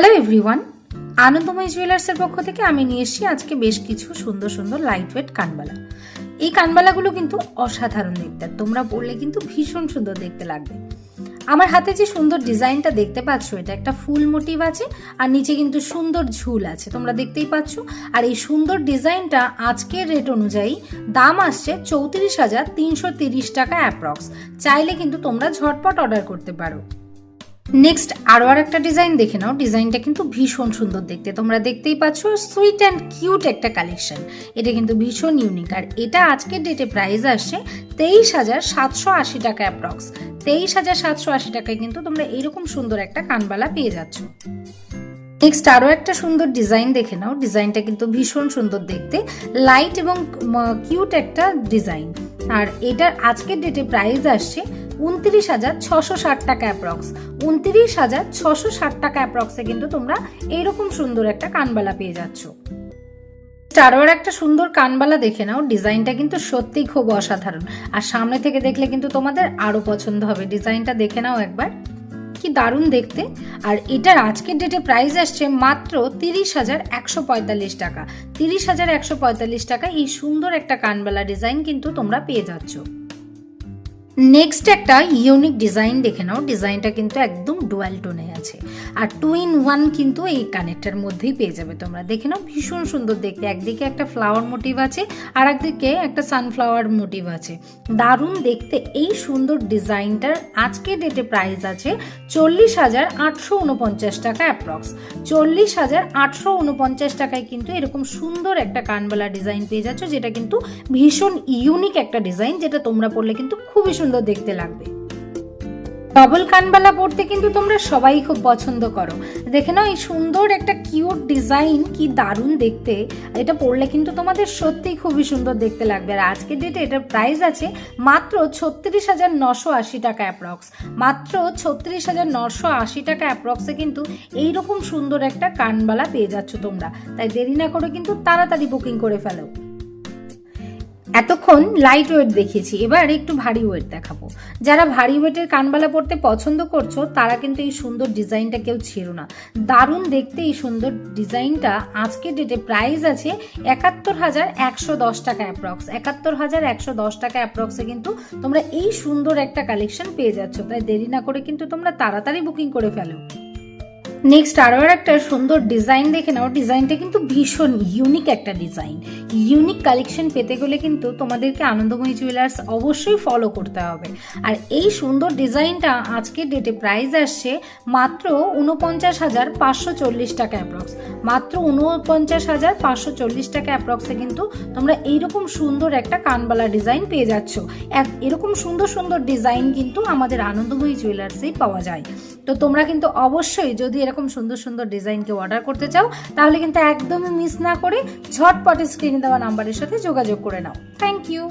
Hello everyone আনন্দময় জুয়েলার্সের পক্ষ থেকে আমি নিয়ে এসেছি আজকে বেশ কিছু সুন্দর সুন্দর লাইট ওয়েট কানবালা। এই কানবালাগুলো কিন্তু অসাধারণ দেখতে। তোমরা পরলে কিন্তু ভীষণ সুন্দর দেখতে লাগবে। আমার হাতে যে সুন্দর ডিজাইনটা দেখতে পাচ্ছ, এটা একটা ফুল মোটিভ আছে আর নিচে কিন্তু সুন্দর ঝুল আছে। তোমরা দেখতেই পাচ্ছ। আর এই সুন্দর ডিজাইনটা আজকের রেট অনুযায়ী দাম আসছে চৌত্রিশ হাজার তিনশো তিরিশ টাকা অ্যাপ্রক্স চাইলে কিন্তু তোমরা ঝটপট অর্ডার করতে পারো। নেক্সট আরও আর একটা ডিজাইন দেখে নাও। ডিজাইনটা কিন্তু ভীষণ সুন্দর দেখতে। তোমরা দেখতেই পাচ্ছ সুইট অ্যান্ড কিউট একটা কালেকশন এটা কিন্তু ভীষণ ইউনিক আর এটা আজকের ডেটে প্রাইস আসছে তেইশ হাজার সাতশো আশি টাকা অ্যাপ্রক্স তেইশ হাজার সাতশো আশি টাকায় কিন্তু তোমরা এরকম সুন্দর একটা কানবালা পেয়ে যাচ্ছ। নেক্সট আরও একটা সুন্দর ডিজাইন দেখে নাও। ডিজাইনটা কিন্তু ভীষণ সুন্দর দেখতে। লাইট এবং কিউট একটা ডিজাইন আর এটার আজকের ডেটে প্রাইস আসছে উনত্রিশ হাজার ছশো ষাট টাকা অ্যাপ্রক্স। উনত্রিশ হাজার ছশো ষাট টাকা অ্যাপ্রক্সে কিন্তু তোমরা এইরকম সুন্দর একটা কানবালা পেয়ে যাচ্ছ। স্টারোর একটা সুন্দর কানবালা দেখে নাও, ডিজাইনটা কিন্তু সত্যিই খুব অসাধারণ। আর সামনে থেকে দেখলে কিন্তু তোমাদের আরও পছন্দ হবে। ডিজাইনটা দেখে নাও একবার। কি দারুণ দেখতে। আর এটার আজকের ডেটে প্রাইস আসছে মাত্র তিরিশ হাজার একশো পঁয়তাল্লিশ টাকা তিরিশ হাজার একশো পঁয়তাল্লিশ টাকা এই সুন্দর একটা কানবালা ডিজাইন কিন্তু তোমরা পেয়ে যাচ্ছ নেক্সট একটা ইউনিক ডিজাইন দেখে নাও। ডিজাইনটা কিন্তু একদম ডুয়াল টোনে আছে। আর টু ইন ওয়ান কিন্তু এই কানেক্টার মধ্যেই পেয়ে যাবে তোমরা। দেখে নাও, ভীষণ সুন্দর দেখতে। একদিকে একটা ফ্লাওয়ার মোটিভ আছে আর একদিকে একটা সানফ্লাওয়ার মোটিভ আছে। দারুণ দেখতে। এই সুন্দর ডিজাইনটার আজকে ডেটে প্রাইস আছে চল্লিশ হাজার আটশো উনপঞ্চাশ টাকা অ্যাপ্রক্স চল্লিশ হাজার আটশো উনপঞ্চাশ টাকায় কিন্তু এরকম সুন্দর একটা কানবালা ডিজাইন পেয়ে যাচ্ছ, যেটা কিন্তু ভীষণ ইউনিক একটা ডিজাইন যেটা তোমরা পড়লে কিন্তু খুবই সুন্দর দেখতে লাগবে। ডবল কানবালা পড়তে কিন্তু তোমরা সবাই খুব পছন্দ করো। দেখে নাও এই সুন্দর একটা কিউট ডিজাইন কি দারুণ দেখতে। এটা পড়লে কিন্তু তোমাদের সত্যিই খুবই সুন্দর দেখতে লাগবে। আর আজকের ডেটে এটার প্রাইস আছে মাত্র ছত্রিশ হাজার নশো আশি টাকা অ্যাপ্রক্স মাত্র ছত্রিশ হাজার নশো আশি টাকা অ্যাপ্রক্সে কিন্তু এইরকম সুন্দর একটা কানবালা পেয়ে যাচ্ছ তোমরা। তাই দেরি না করে কিন্তু তাড়াতাড়ি বুকিং করে ফেলো। এতক্ষণ লাইট ওয়েট দেখিয়েছি এবার একটু ভারী ওয়েট দেখাবো। যারা ভারী ওয়েটের কানবালা পড়তে পছন্দ করছ, তারা কিন্তু এই সুন্দর ডিজাইনটা কেউ ছিল না। দারুণ দেখতে এই সুন্দর ডিজাইনটা আজকের ডেটে প্রাইস আছে একাত্তর হাজার একশো দশ টাকা অ্যাপ্রক্স একাত্তর হাজার একশো দশ টাকা অ্যাপ্রক্সে কিন্তু তোমরা এই সুন্দর একটা কালেকশন পেয়ে যাচ্ছ। তাই দেরি না করে কিন্তু তোমরা তাড়াতাড়ি বুকিং করে ফেলো। নেক্সট আরও একটা সুন্দর ডিজাইন দেখে নাও। ডিজাইনটা কিন্তু ভীষণ ইউনিক একটা ডিজাইন ইউনিক কালেকশন পেতে গেলে কিন্তু তোমাদেরকে আনন্দময়ী জুয়েলার্স অবশ্যই ফলো করতে হবে। আর এই সুন্দর ডিজাইনটা আজকের ডেটে প্রাইস আসছে মাত্র উনপঞ্চাশ হাজার পাঁচশো চল্লিশ টাকা অ্যাপ্রক্স মাত্র উনপঞ্চাশ হাজার পাঁচশো চল্লিশ টাকা অ্যাপ্রক্সে কিন্তু তোমরা এইরকম সুন্দর একটা কানবালা ডিজাইন পেয়ে যাচ্ছ। এক, এরকম সুন্দর সুন্দর ডিজাইন কিন্তু আমাদের আনন্দময়ী জুয়েলার্সেই পাওয়া যায়। তো তোমরা কিন্তু অবশ্যই যদি এরকম সুন্দর সুন্দর ডিজাইনকে অর্ডার করতে চাও, তাহলে কিন্তু একদমই মিস না করে ঝটপট স্ক্রিনে দেওয়া নাম্বারের সাথে যোগাযোগ করে নাও। Thank you